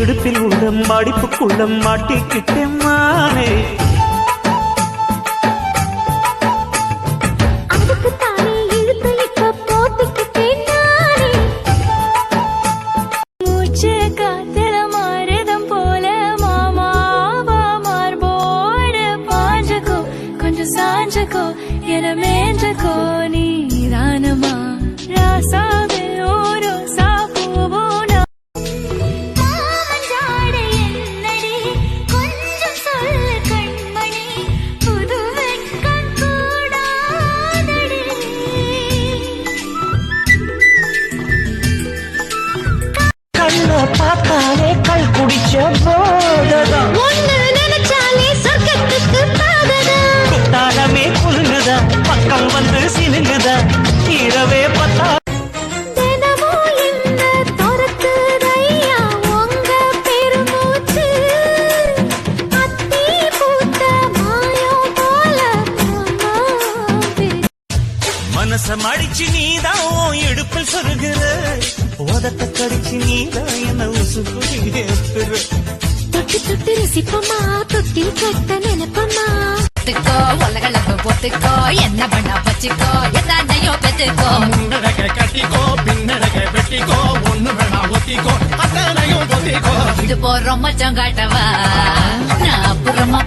இடுப்பில் உள்ளம் மடிப்புக்குள்ள மாட்டிக்கிட்டேன் மானே அதுக்கு கொஞ்சம் சாஞ்சக்கோ என மேஞ்சக்கோ நீ. பிடிச்ச போததான் நினைச்சாலே சொர்க்கத்துக்கு குத்தாலமே குலுங்குதா? பக்கம் வந்து சிலுங்குதா இரவே பத்தா மனச மடிச்சு நீதான் இடுப்பில் சொருகிற. உதட்ட கடிச்சு நீதான் என்ன உசுப்புடி ரசிப்பமா தொட்டி கட்ட நினைப்பமா? ஒத்துக்கோ உலகளவு ஒத்துக்கோ என்ன பண்ணா வச்சுக்கோ எதானையோ பெத்துக்கோ. முன்னடக கட்டிக்கோ பின்னடக வெட்டிக்கோ ஒண்ணு வேணா ஒத்திக்கோ அத்தனையும் ஒத்திக்கோ. இது போறோம் மச்சம் காட்டவா? நான் அப்புறமா